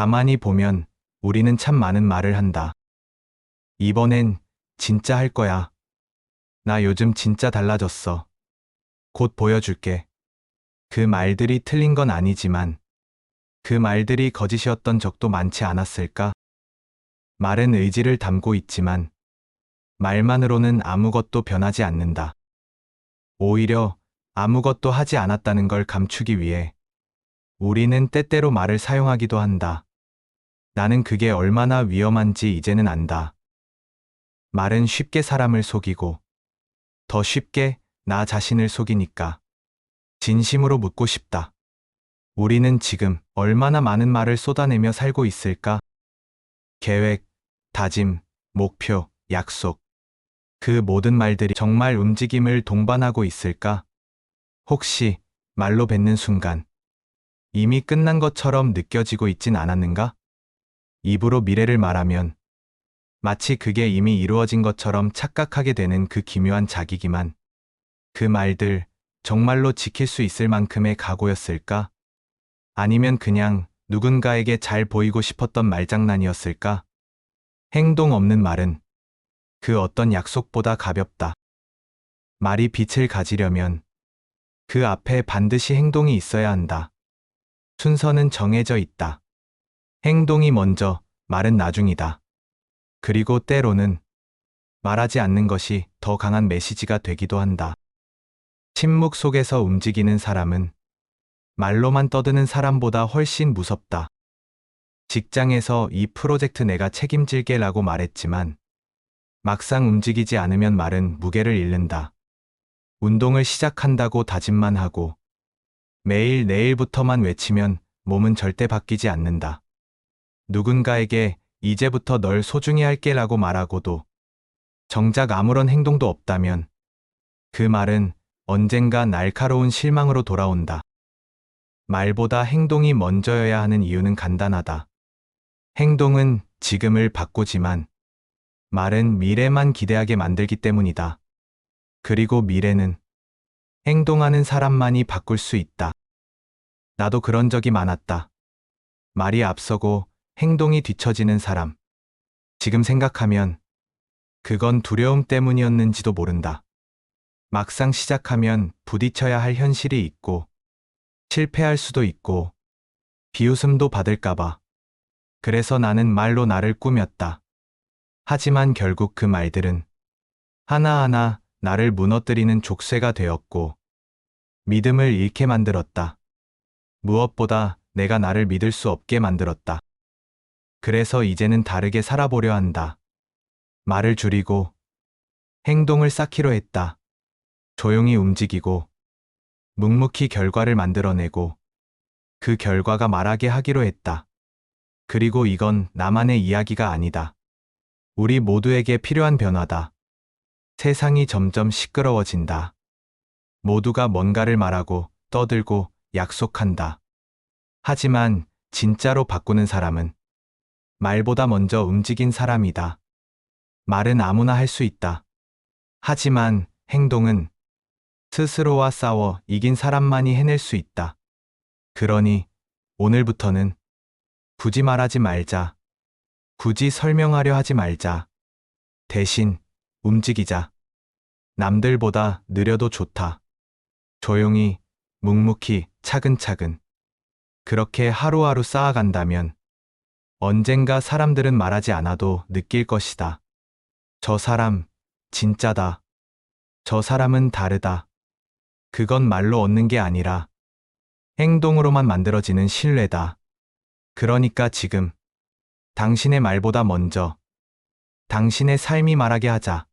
가만히 보면 우리는 참 많은 말을 한다. 이번엔 진짜 할 거야. 나 요즘 진짜 달라졌어. 곧 보여줄게. 그 말들이 틀린 건 아니지만 그 말들이 거짓이었던 적도 많지 않았을까? 말은 의지를 담고 있지만 말만으로는 아무것도 변하지 않는다. 오히려 아무것도 하지 않았다는 걸 감추기 위해 우리는 때때로 말을 사용하기도 한다. 나는 그게 얼마나 위험한지 이제는 안다. 말은 쉽게 사람을 속이고 더 쉽게 나 자신을 속이니까 진심으로 묻고 싶다. 우리는 지금 얼마나 많은 말을 쏟아내며 살고 있을까? 계획, 다짐, 목표, 약속. 그 모든 말들이 정말 움직임을 동반하고 있을까? 혹시 말로 뱉는 순간 이미 끝난 것처럼 느껴지고 있진 않았는가? 입으로 미래를 말하면 마치 그게 이미 이루어진 것처럼 착각하게 되는 그 기묘한 자기기만 그 말들 정말로 지킬 수 있을 만큼의 각오였을까? 아니면 그냥 누군가에게 잘 보이고 싶었던 말장난이었을까? 행동 없는 말은 그 어떤 약속보다 가볍다. 말이 빛을 가지려면 그 앞에 반드시 행동이 있어야 한다. 순서는 정해져 있다. 행동이 먼저, 말은 나중이다. 그리고 때로는 말하지 않는 것이 더 강한 메시지가 되기도 한다. 침묵 속에서 움직이는 사람은 말로만 떠드는 사람보다 훨씬 무섭다. 직장에서 이 프로젝트 내가 책임질게 라고 말했지만 막상 움직이지 않으면 말은 무게를 잃는다. 운동을 시작한다고 다짐만 하고 매일 내일부터만 외치면 몸은 절대 바뀌지 않는다. 누군가에게 이제부터 널 소중히 할게 라고 말하고도 정작 아무런 행동도 없다면 그 말은 언젠가 날카로운 실망으로 돌아온다. 말보다 행동이 먼저여야 하는 이유는 간단하다. 행동은 지금을 바꾸지만 말은 미래만 기대하게 만들기 때문이다. 그리고 미래는 행동하는 사람만이 바꿀 수 있다. 나도 그런 적이 많았다. 말이 앞서고 행동이 뒤처지는 사람. 지금 생각하면 그건 두려움 때문이었는지도 모른다. 막상 시작하면 부딪혀야 할 현실이 있고 실패할 수도 있고 비웃음도 받을까봐. 그래서 나는 말로 나를 꾸몄다. 하지만 결국 그 말들은 하나하나 나를 무너뜨리는 족쇄가 되었고 믿음을 잃게 만들었다. 무엇보다 내가 나를 믿을 수 없게 만들었다. 그래서 이제는 다르게 살아보려 한다. 말을 줄이고 행동을 쌓기로 했다. 조용히 움직이고 묵묵히 결과를 만들어내고 그 결과가 말하게 하기로 했다. 그리고 이건 나만의 이야기가 아니다. 우리 모두에게 필요한 변화다. 세상이 점점 시끄러워진다. 모두가 뭔가를 말하고 떠들고 약속한다. 하지만 진짜로 바꾸는 사람은 말보다 먼저 움직인 사람이다. 말은 아무나 할 수 있다. 하지만 행동은 스스로와 싸워 이긴 사람만이 해낼 수 있다. 그러니 오늘부터는 굳이 말하지 말자. 굳이 설명하려 하지 말자. 대신 움직이자. 남들보다 느려도 좋다. 조용히, 묵묵히, 차근차근. 그렇게 하루하루 쌓아간다면 언젠가 사람들은 말하지 않아도 느낄 것이다. 저 사람, 진짜다. 저 사람은 다르다. 그건 말로 얻는 게 아니라 행동으로만 만들어지는 신뢰다. 그러니까 지금 당신의 말보다 먼저 당신의 삶이 말하게 하자.